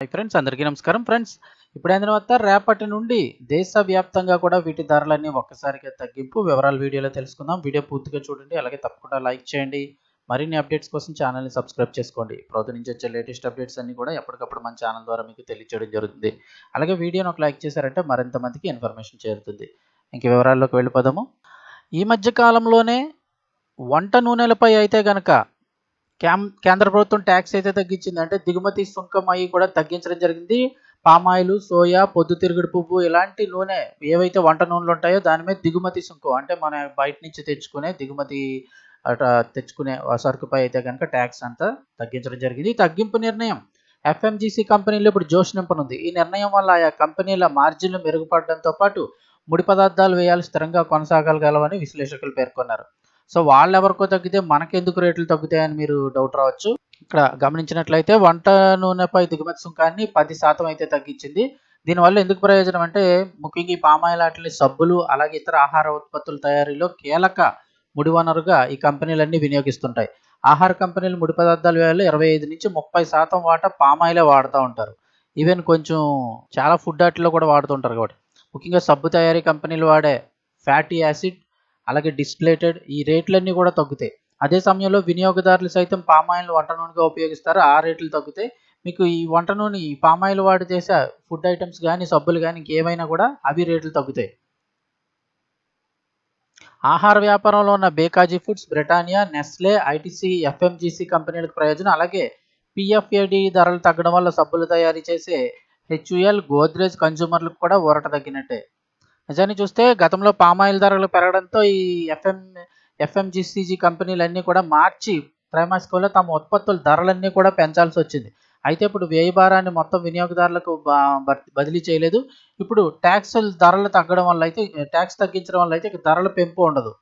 Hi friends అందరికీ నమస్కారం. Friends ఇప్పుడు తర్వాత రేపటి నుండి దేశవ్యాప్తంగా కూడా వీటి ధరలన్నీ ఒక్కసారిగా తగ్గింపు వివరాలు వీడియోలో తెలుసుకుందాం. వీడియో పూర్తిగా చూడండి అలాగే తప్పకుండా లైక్ చేయండి. మరిన్ని అప్డేట్స్ కోసం ఛానల్ని సబ్స్క్రైబ్ చేసుకోండి. ప్రొద్దు నుంచి వచ్చే లేటెస్ట్ అప్డేట్స్ అన్ని కూడా ఎప్పటికప్పుడు మన ఛానల్ ద్వారా మీకు తెలియచేయడం జరుగుతుంది. అలాగే వీడియోని ఒక లైక్ చేశారంటే మరింత మందికి ఇన్ఫర్మేషన్ చేరుతుంది. ఇంక వివరాల్లోకి వెళ్ళిపోదాము. ఈ మధ్య కాలంలోనే వంట నూనెలపై అయితే గనక కేంద్ర ప్రభుత్వం ట్యాక్స్ అయితే తగ్గించింది. అంటే దిగుమతి సుంకం అవి కూడా తగ్గించడం జరిగింది. పామాయిల్ సోయా పొద్దుతిరుగుడు పువ్వు ఇలాంటి నూనె ఏవైతే వంట నూనెలు ఉంటాయో దాని మీద దిగుమతి సుంకం. అంటే మన బయట నుంచి తెచ్చుకునే దిగుమతి తెచ్చుకునే సరుకుపై అయితే కనుక ట్యాక్స్ అంతా తగ్గించడం జరిగింది. తగ్గింపు నిర్ణయం ఎఫ్ఎంజీసీ కంపెనీలు ఇప్పుడు జోష్ నింపనుంది. ఈ నిర్ణయం వల్ల ఆయా కంపెనీల మార్జిన్లు మెరుగుపడడంతో పాటు ముడి పదార్థాలు వేయాలి స్థిరంగా కొనసాగలగలవని విశ్లేషకులు పేర్కొన్నారు. సో వాళ్ళు ఎవరికో తగ్గితే మనకెందుకు రేట్లు తగ్గుతాయని మీరు డౌట్ రావచ్చు. ఇక్కడ గమనించినట్లయితే వంట నూనెపై దిగుమతి సుంకాన్ని పది శాతం అయితే తగ్గించింది. దీనివల్ల ఎందుకు ప్రయోజనం అంటే ముఖ్యంగా ఈ పామాయిల్ వాటిని సబ్బులు అలాగే ఇతర ఆహార ఉత్పత్తుల తయారీలో కీలక ముడి వనరుగా ఈ కంపెనీలన్నీ వినియోగిస్తుంటాయి. ఆహార కంపెనీలు ముడి పదార్థాల వేయాలి ఇరవై ఐదు నుంచి ముప్పై శాతం వాటా పామాయిలే వాడుతూ ఉంటారు. ఈవెన్ కొంచెం చాలా ఫుడ్ వాటిలో కూడా వాడుతుంటారు కాబట్టి. ముఖ్యంగా సబ్బు తయారీ కంపెనీలు వాడే ఫ్యాటీ యాసిడ్ అలాగే డిస్ప్లేటెడ్ ఈ రేట్లన్నీ కూడా తగ్గుతాయి. అదే సమయంలో వినియోగదారులు సైతం పామాయిల్ వంట నూనెగా ఉపయోగిస్తారు. ఆ రేట్లు తగ్గుతాయి. మీకు ఈ వంట నూనె ఈ పామాయిల్ వాడి చేసే ఫుడ్ ఐటమ్స్ కానీ సబ్బులు కానీ ఇంకేమైనా కూడా అవి రేట్లు తగ్గుతాయి. ఆహార వ్యాపారంలో ఉన్న Bikaji Foods Britannia Nestle ITC FMCG కంపెనీలకు ప్రయోజనం. అలాగే పిఎఫ్ఏడి ధరలు తగ్గడం వల్ల సబ్బులు తయారీ చేసే హెచ్యుఎల్ గోద్రేజ్ కన్జ్యూమర్లకు కూడా ఊరట తగ్గినట్టే. నిజాన్ని చూస్తే గతంలో పామాయిల్ ధరలు పెరగడంతో ఈ ఎఫ్ఎం ఎఫ్ఎంజిసిజి కంపెనీలన్నీ కూడా మార్చి త్రైమాసికంలో తమ ఉత్పత్తుల ధరలన్నీ కూడా పెంచాల్సి వచ్చింది. అయితే ఇప్పుడు వ్యయ భారాన్ని మొత్తం వినియోగదారులకు బదిలీ చేయలేదు. ఇప్పుడు ట్యాక్స్ ధరలు తగ్గడం వల్ల అయితే ట్యాక్స్ తగ్గించడం వల్ల అయితే ధరల పెంపు ఉండదు.